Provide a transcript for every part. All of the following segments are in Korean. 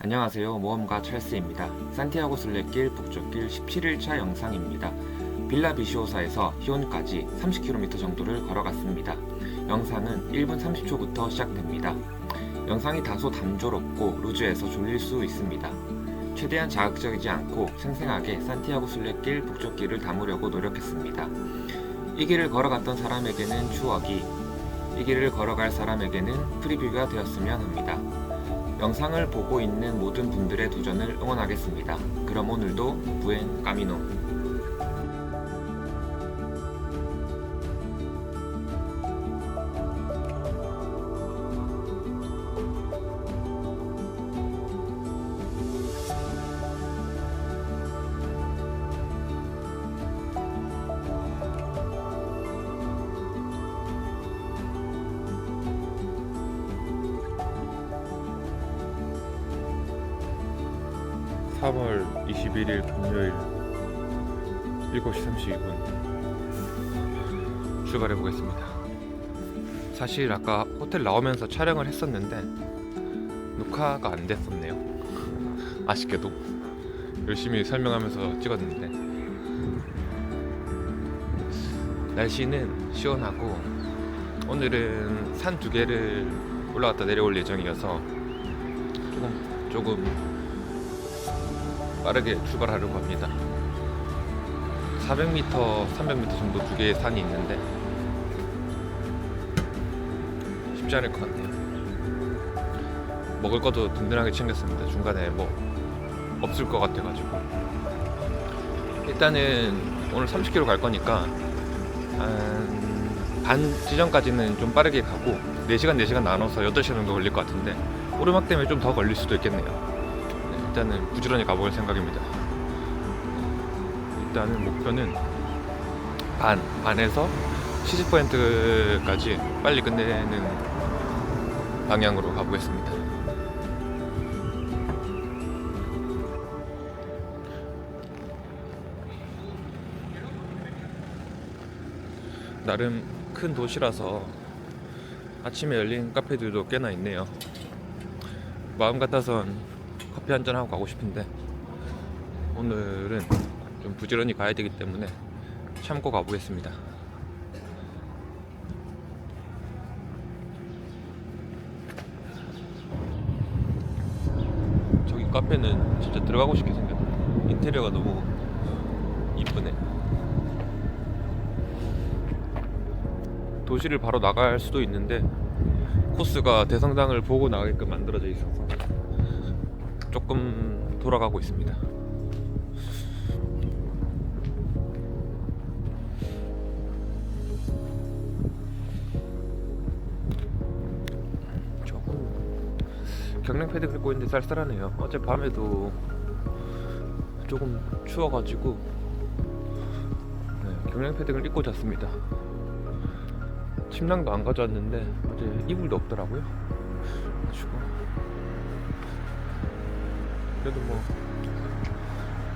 안녕하세요. 모험가 찰스입니다. 산티아고 순례길 북쪽길 17일차 영상입니다. 빌라 비시오사에서 히온까지 30km 정도를 걸어갔습니다. 영상은 1분 30초부터 시작됩니다. 영상이 다소 단조롭고 루즈해서 졸릴 수 있습니다. 최대한 자극적이지 않고 생생하게 산티아고 순례길 북쪽길을 담으려고 노력했습니다. 이 길을 걸어갔던 사람에게는 추억이, 이 길을 걸어갈 사람에게는 프리뷰가 되었으면 합니다. 영상을 보고 있는 모든 분들의 도전을 응원하겠습니다. 그럼 오늘도 부엔 까미노. 삼월 21일 금요일 7시 32분 출발해 보겠습니다. 사실 아까 호텔 나오면서 촬영을 했었는데 녹화가 안 됐었네요. 아쉽게도 열심히 설명하면서 찍었는데 날씨는 시원하고 오늘은 산 두 개를 올라갔다 내려올 예정이어서 조금 조금 빠르게 출발하려고 합니다. 400m, 300m 정도 두 개의 산이 있는데 쉽지 않을 것 같네요. 먹을 것도 든든하게 챙겼습니다. 중간에 뭐 없을 것 같아가지고 일단은 오늘 30km 갈 거니까 한반 지점까지는 좀 빠르게 가고 4시간 4시간 나눠서 8시간 정도 걸릴 것 같은데 오르막 때문에 좀 더 걸릴 수도 있겠네요. 네, 일단은 부지런히 가볼 생각입니다. 일단은 목표는 반, 반에서 70%까지 빨리 끝내는 방향으로 가보겠습니다. 나름 큰 도시라서 아침에 열린 카페들도 꽤나 있네요. 마음 같아선 커피 한 잔 하고 가고 싶은데 오늘은 좀 부지런히 가야 되기 때문에 참고 가보겠습니다. 저기 카페는 진짜 들어가고 싶게 생겼네. 인테리어가 너무 이쁘네. 도시를 바로 나갈 수도 있는데 코스가 대성당을 보고 나가게끔 만들어져 있어서 조금 돌아가고 있습니다. 조금 경량 패드 긁고 있는데 쌀쌀하네요. 어제 밤에도 조금 추워가지고 네, 경량 패딩을 입고 잤습니다. 침낭도 안 가져왔는데 어제 이불도 없더라고요. 그래가지고 그래도 뭐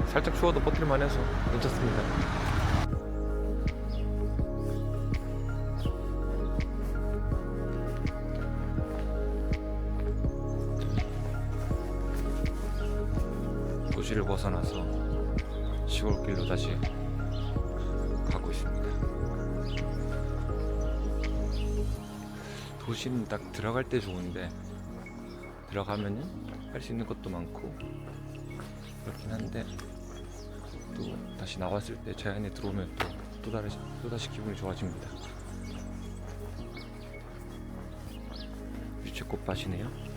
살짝 추워도 버틸만 해서 괜찮습니다. 도시를 벗어나서 시골길로 다시 가고 있습니다. 도시는 딱 들어갈 때 좋은데 들어가면은 할 수 있는 것도 많고 그렇긴 한데 또 다시 나왔을 때 자연에 들어오면 또 또 다시 또 다시 기분이 좋아집니다. 유채꽃밭이네요.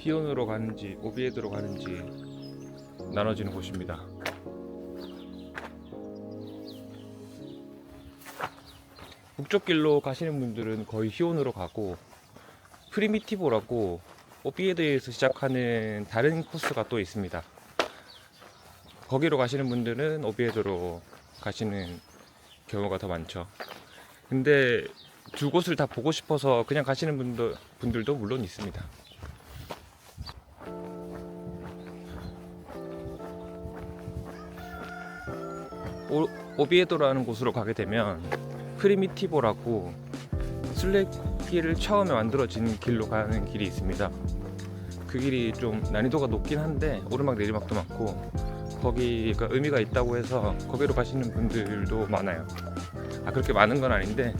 희온으로 가는지 오비에드로 가는지 나눠지는 곳입니다. 북쪽 길로 가시는 분들은 거의 희온으로 가고 프리미티보라고 오비에드에서 시작하는 다른 코스가 또 있습니다. 거기로 가시는 분들은 오비에드로 가시는 경우가 더 많죠. 근데 두 곳을 다 보고 싶어서 그냥 가시는 분들, 분들도 물론 있습니다. 오, 오비에도라는 곳으로 가게 되면 프리미티보라고 순례길을 처음에 만들어진 길로 가는 길이 있습니다. 그 길이 좀 난이도가 높긴 한데 오르막 내리막도 많고 거기가 의미가 있다고 해서 거기로 가시는 분들도 많아요. 아 그렇게 많은 건 아닌데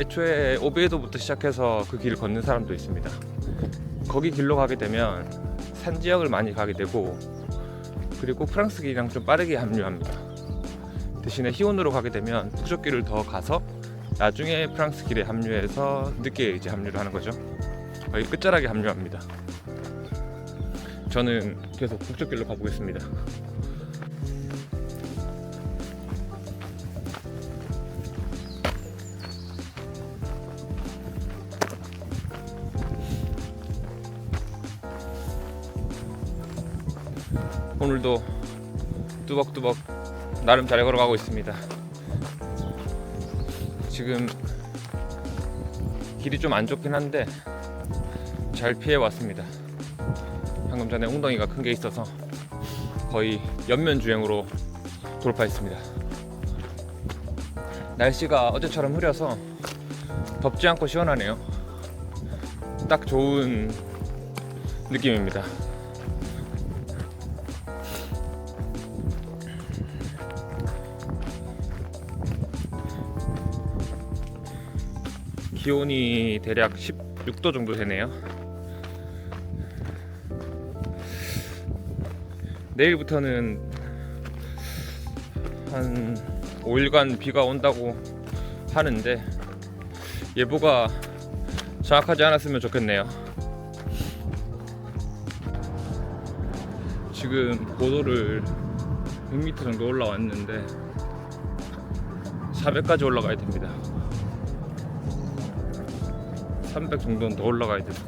애초에 오비에도부터 시작해서 그 길을 걷는 사람도 있습니다. 거기 길로 가게 되면 산 지역을 많이 가게 되고 그리고 프랑스 길이랑 좀 빠르게 합류합니다. 대신에 희온으로 가게 되면 북쪽 길을 더 가서 나중에 프랑스 길에 합류해서 늦게 이제 합류를 하는 거죠. 거의 끝자락에 합류합니다. 저는 계속 북쪽 길로 가보겠습니다. 오늘도 뚜벅뚜벅 나름 잘 걸어가고 있습니다. 지금 길이 좀 안 좋긴 한데 잘 피해 왔습니다. 방금 전에 엉덩이가 큰 게 있어서 거의 옆면 주행으로 돌파했습니다. 날씨가 어제처럼 흐려서 덥지 않고 시원하네요. 딱 좋은 느낌입니다. 기온이 대략 16도 정도 되네요. 내일부터는 한 5일간 비가 온다고 하는데 예보가 정확하지 않았으면 좋겠네요. 지금 고도를 100m 정도 올라왔는데 400까지 올라가야 됩니다. 300 정도는 더 올라가야 돼서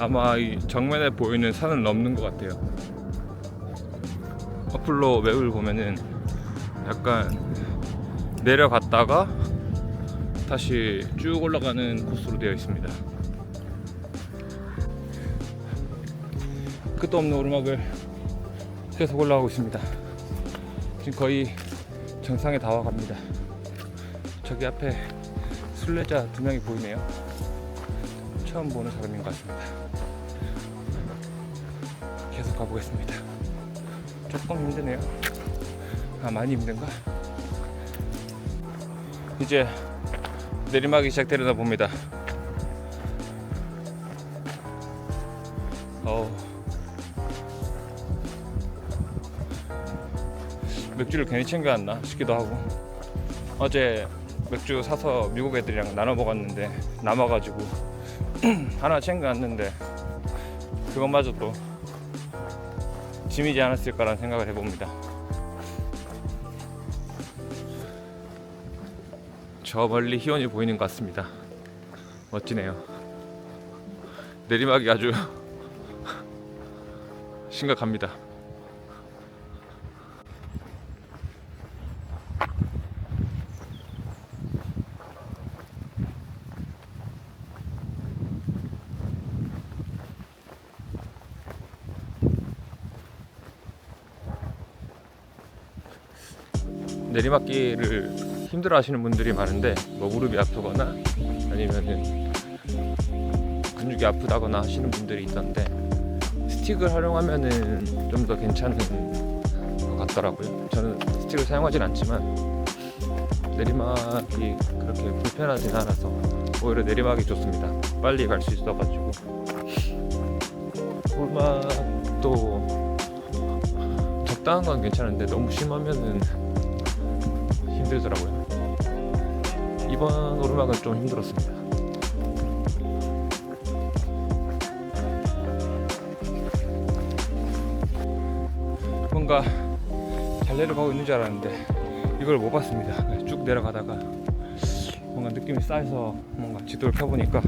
아마 이 정면에 보이는 산을 넘는 것 같아요. 어플로 맵을 보면은 약간 내려갔다가 다시 쭉 올라가는 코스로 되어 있습니다. 끝도 없는 오르막을 계속 올라가고 있습니다. 지금 거의 정상에 다 와갑니다. 저기 앞에 순례자 두 명이 보이네요. 처음 보는 사람인 것 같습니다. 계속 가보겠습니다. 조금 힘드네요. 아, 많이 힘든가? 이제 내리막이 시작되려나 봅니다. 어우. 맥주를 괜히 챙겨왔나 싶기도 하고 어제 맥주 사서 미국 애들이랑 나눠 먹었는데 남아가지고 하나 챙겨왔는데 그것마저도 짐이지 않았을까라는 생각을 해봅니다. 저 멀리 희원이 보이는 것 같습니다. 멋지네요. 내리막이 아주 심각합니다. 내리막길을 힘들어 하시는 분들이 많은데 뭐 무릎이 아프거나 아니면은 근육이 아프다거나 하시는 분들이 있던데 스틱을 활용하면은 좀 더 괜찮은 것 같더라고요. 저는 스틱을 사용하진 않지만 내리막이 그렇게 불편하진 않아서 오히려 내리막이 좋습니다. 빨리 갈 수 있어가지고 오르막도 적당한 건 괜찮은데 너무 심하면은 힘들더라고요. 이번 오르막은 좀 힘들었습니다. 뭔가 잘 내려가고 있는 줄 알았는데 이걸 못 봤습니다. 쭉 내려가다가 뭔가 느낌이 쌓여서 뭔가 지도를 펴보니까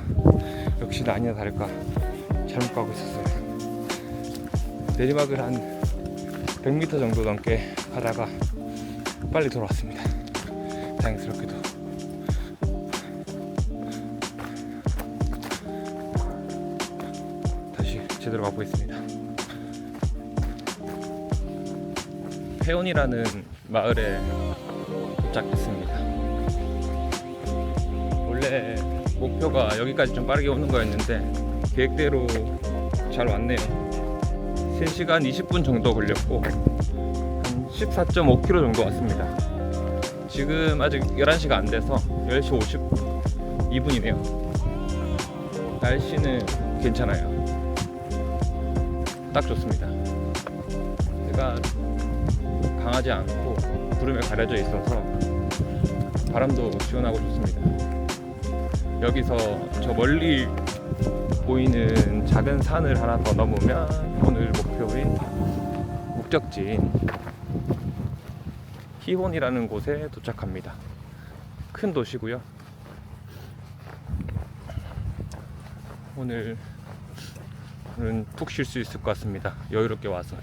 역시나 아니나 다를까 잘못 가고 있었어요. 내리막을 한 100m 정도 넘게 가다가 빨리 돌아왔습니다. 다행스럽게도. 다시 제대로 가보겠습니다. 회원이라는 마을에 도착했습니다. 원래 목표가 여기까지 좀 빠르게 오는 거였는데 계획대로 잘 왔네요. 3시간 20분 정도 걸렸고 한 14.5km 정도 왔습니다. 지금 아직 11시가 안 돼서 10시 52분이네요. 날씨는 괜찮아요. 딱 좋습니다. 해가 강하지 않고 구름에 가려져 있어서 바람도 시원하고 좋습니다. 여기서 저 멀리 보이는 작은 산을 하나 더 넘으면 오늘 목표인 목적지인 희혼이라는 곳에 도착합니다. 큰 도시고요. 오늘 오늘은 푹쉴 수 있을 것 같습니다. 여유롭게 와서.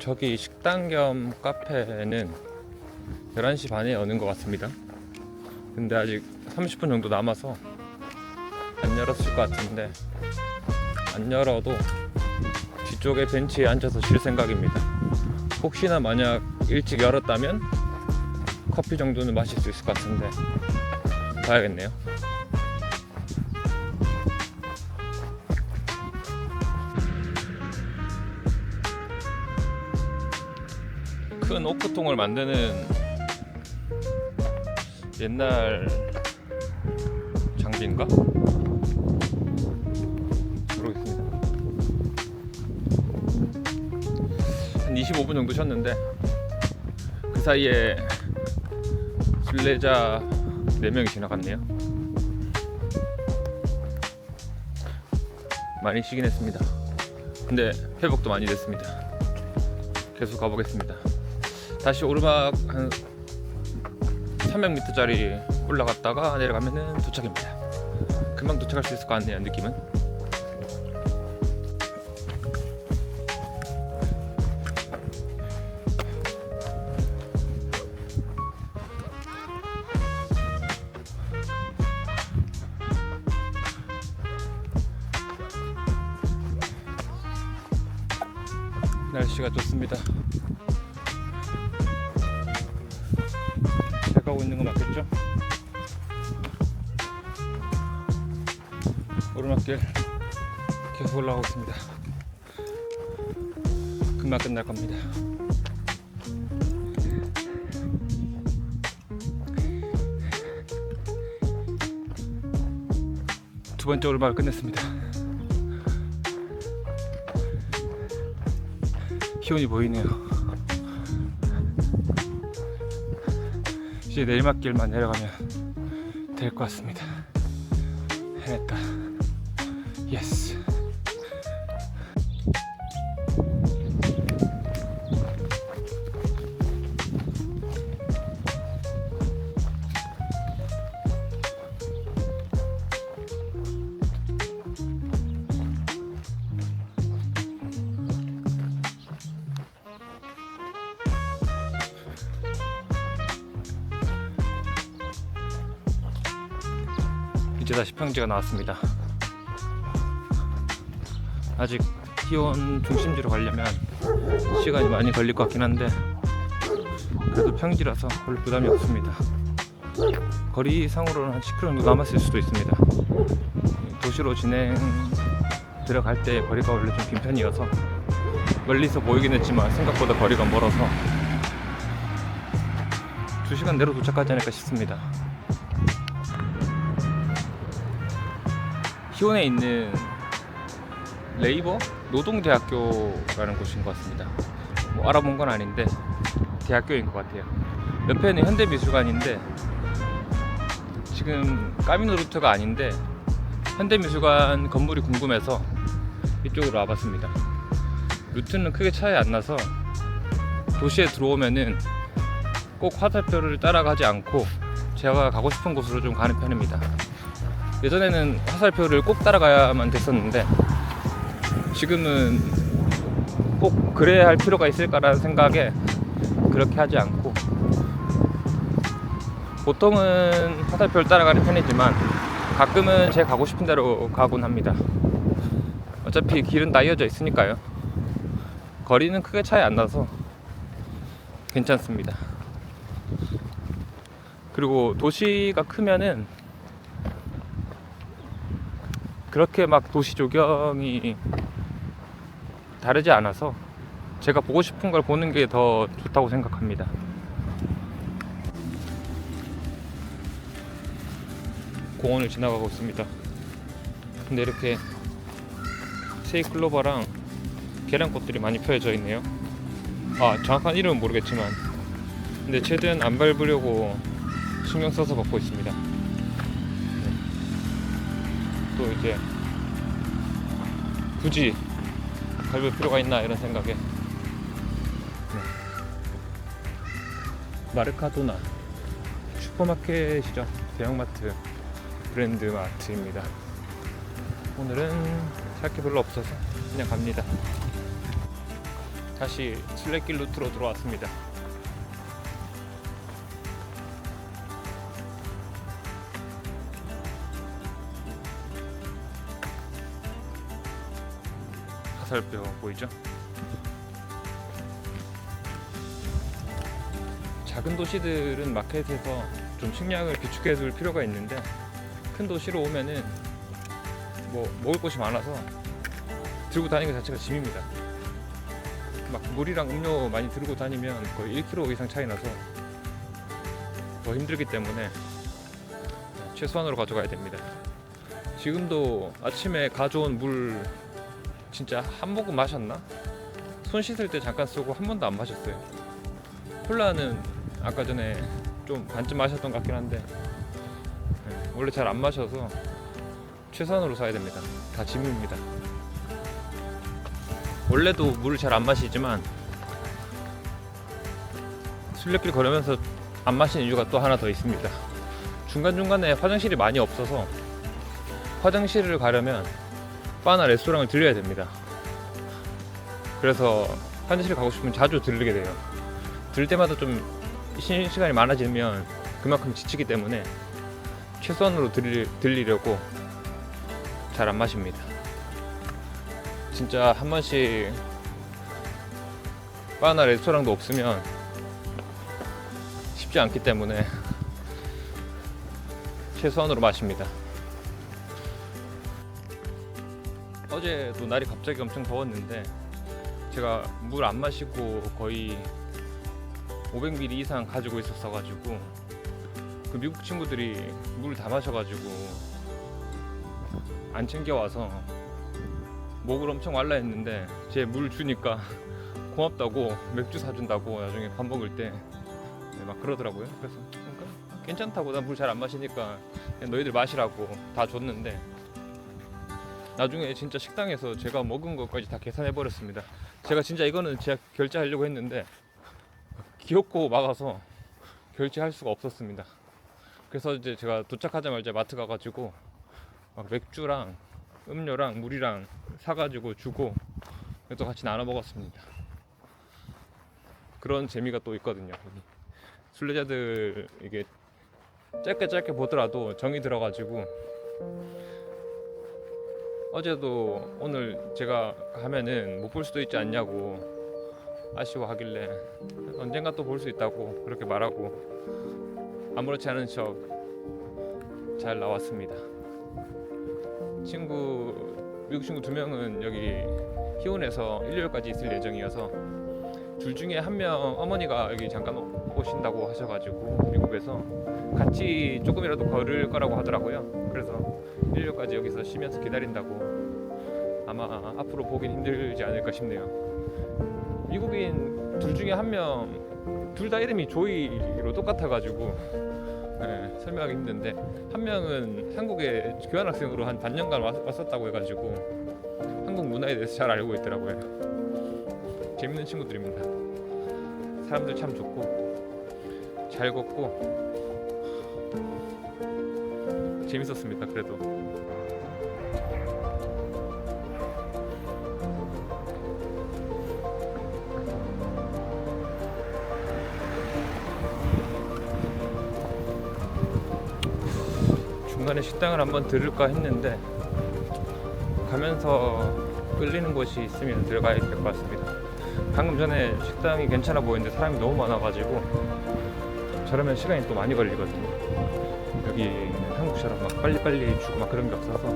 저기 식당 겸 카페는 11시 반에 여는 것 같습니다. 근데 아직 30분 정도 남아서 안 열었을 것 같은데 안 열어도 뒤쪽에 벤치에 앉아서 쉴 생각입니다. 혹시나 만약 일찍 열었다면 커피 정도는 마실 수 있을 것 같은데 봐야겠네요. 큰 오크통을 만드는 옛날 장비인가? 25분 정도 쉬었는데 그 사이에 순례자 4명이 지나갔네요. 많이 쉬긴 했습니다. 근데 회복도 많이 됐습니다. 계속 가보겠습니다. 다시 오르막 한 300m짜리 올라갔다가 내려가면은 도착입니다. 금방 도착할 수 있을 것 같네요, 느낌은. 날씨가 좋습니다. 잘 가고 있는 거 맞겠죠? 오르막길 계속 올라가고 있습니다. 금방 끝날 겁니다. 두 번째 오르막을 끝냈습니다. 기온이 보이네요. 이제 내리막길만 내려가면 될 것 같습니다. 해냈다. 예스. 시 평지가 나왔습니다. 아직 희원 중심지로 가려면 시간이 많이 걸릴 것 같긴 한데 그래도 평지라서 별로 부담이 없습니다. 거리상으로는 한 10km 정도 남았을 수도 있습니다. 도시로 진행 들어갈 때 거리가 원래 좀 긴 편이어서 멀리서 보이긴 했지만 생각보다 거리가 멀어서 2시간 내로 도착하지 않을까 싶습니다. 희원에 있는 레이버 노동대학교라는 곳인 것 같습니다. 뭐 알아본 건 아닌데 대학교인 것 같아요. 옆에는 현대미술관인데 지금 까미노 루트가 아닌데 현대미술관 건물이 궁금해서 이쪽으로 와봤습니다. 루트는 크게 차이 안 나서 도시에 들어오면은 꼭 화살표를 따라가지 않고 제가 가고 싶은 곳으로 좀 가는 편입니다. 예전에는 화살표를 꼭 따라가야만 됐었는데 지금은 꼭 그래야 할 필요가 있을까라는 생각에 그렇게 하지 않고 보통은 화살표를 따라가는 편이지만 가끔은 제 가고 싶은 대로 가곤 합니다. 어차피 길은 다 이어져 있으니까요. 거리는 크게 차이 안 나서 괜찮습니다. 그리고 도시가 크면은 그렇게 막 도시 조경이 다르지 않아서 제가 보고 싶은 걸 보는 게 더 좋다고 생각합니다. 공원을 지나가고 있습니다. 근데 이렇게 세이클로바랑 계란꽃들이 많이 펴져 있네요. 아 정확한 이름은 모르겠지만 근데 최대한 안 밟으려고 신경 써서 걷고 있습니다. 또 이제 굳이 밟을 필요가 있나 이런 생각에. 네. 마르카도나 슈퍼마켓이죠. 대형마트 브랜드 마트입니다. 오늘은 살 게 별로 없어서 그냥 갑니다. 다시 순례길 루트로 들어왔습니다 화살표 보이죠? 작은 도시들은 마켓에서 좀 식량을 비축해 둘 필요가 있는데 큰 도시로 오면은 뭐 먹을 곳이 많아서 들고 다니는 것 자체가 짐입니다. 막 물이랑 음료 많이 들고 다니면 거의 1kg 이상 차이 나서 더 힘들기 때문에 최소한으로 가져가야 됩니다. 지금도 아침에 가져온 물 진짜 한 모금 마셨나? 손 씻을 때 잠깐 쓰고 한 번도 안 마셨어요. 콜라는 아까 전에 좀 반쯤 마셨던 것 같긴 한데 네, 원래 잘 안 마셔서 최선으로 사야 됩니다. 다 짐입니다. 원래도 물을 잘 안 마시지만 순례길 걸으면서 안 마시는 이유가 또 하나 더 있습니다. 중간중간에 화장실이 많이 없어서 화장실을 가려면 바나 레스토랑을 들려야 됩니다. 그래서 화장실 가고 싶으면 자주 들르게 돼요. 들 때마다 좀 쉬는 시간이 많아지면 그만큼 지치기 때문에 최소한으로 들리, 들리려고 잘 안 마십니다. 진짜 한 번씩 바나 레스토랑도 없으면 쉽지 않기 때문에 최소한으로 마십니다. 어제도 날이 갑자기 엄청 더웠는데 제가 물 안 마시고 거의 500ml 이상 가지고 있었어 가지고 그 미국 친구들이 물 다 마셔가지고 안 챙겨와서 목을 엄청 말라 했는데 제 물 주니까 고맙다고 맥주 사준다고 나중에 밥 먹을 때 막 그러더라고요. 그래서 그러니까 괜찮다고 난 물 잘 안 마시니까 너희들 마시라고 다 줬는데 나중에 진짜 식당에서 제가 먹은 것까지 다 계산해 버렸습니다. 제가 진짜 이거는 제가 결제하려고 했는데 기어코 막아서 결제할 수가 없었습니다. 그래서 이제 제가 도착하자마자 마트 가가지고 막 맥주랑 음료랑 물이랑 사가지고 주고 또 같이 나눠 먹었습니다. 그런 재미가 또 있거든요. 순례자들 이게 짧게 짧게 보더라도 정이 들어가지고 어제도 오늘 제가 가면은 못 볼 수도 있지 않냐고 아쉬워하길래 언젠가 또 볼 수 있다고 그렇게 말하고 아무렇지 않은 척 잘 나왔습니다. 친구 미국 친구 두 명은 여기 희원에서 일요일까지 있을 예정이어서 둘 중에 한 명 어머니가 여기 잠깐 오신다고 하셔가지고 미국에서 같이 조금이라도 걸을 거라고 하더라고요. 그래서 일요일까지 여기서 쉬면서 기다린다고 아마 앞으로 보긴 힘들지 않을까 싶네요. 미국인 둘 중에 한 명 둘 다 이름이 조이로 똑같아가지고 예, 설명하기 힘든데 한 명은 한국에 교환학생으로 한 반년간 왔, 왔었다고 해가지고 한국 문화에 대해서 잘 알고 있더라고요. 재밌는 친구들입니다. 사람들 참 좋고 잘 걷고 재밌었습니다. 그래도 중간에 식당을 한번 들을까 했는데 가면서 끌리는 곳이 있으면 들어가야 될 것 같습니다. 방금 전에 식당이 괜찮아 보이는데 사람이 너무 많아가지고 저러면 시간이 또 많이 걸리거든요. 여기 는 한국처럼 막 빨리빨리 주고 막 그런 게 없어서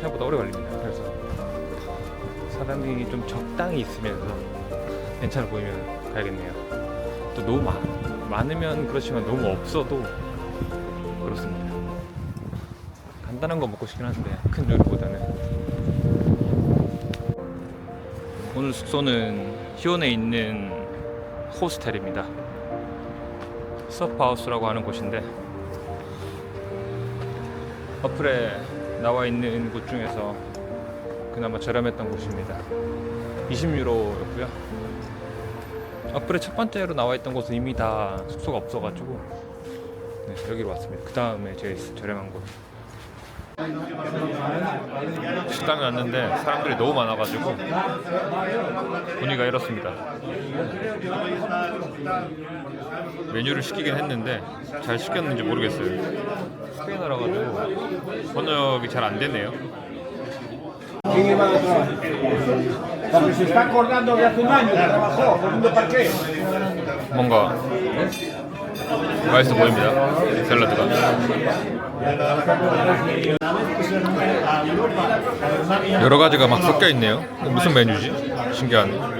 생각보다 오래 걸립니다. 그래서 사람이 좀 적당히 있으면서 괜찮아 보이면 가야겠네요. 또 너무 많, 많으면 그렇지만 너무 없어도 그렇습니다. 간단한 거 먹고 싶긴 한데 큰 요리보다는 오늘 숙소는 희원에 있는 호스텔입니다. 서프하우스라고 하는 곳인데 어플에 나와 있는 곳 중에서 그나마 저렴했던 곳입니다. 20유로였고요. 어플에 첫 번째로 나와 있던 곳은 이미 다 숙소가 없어가지고 네, 여기로 왔습니다. 그 다음에 제일 저렴한 곳. 식당에 왔는데 사람들이 너무 많아가지고 분위기가 이렇습니다. 메뉴를 시키긴 했는데 잘 시켰는지 모르겠어요. 스페인어라 가지고 번역이 잘 안 되네요. 뭔가 맛있어 보입니다. 샐러드가. 여러 가지가 막 섞여 있네요. 무슨 메뉴지? 신기하네.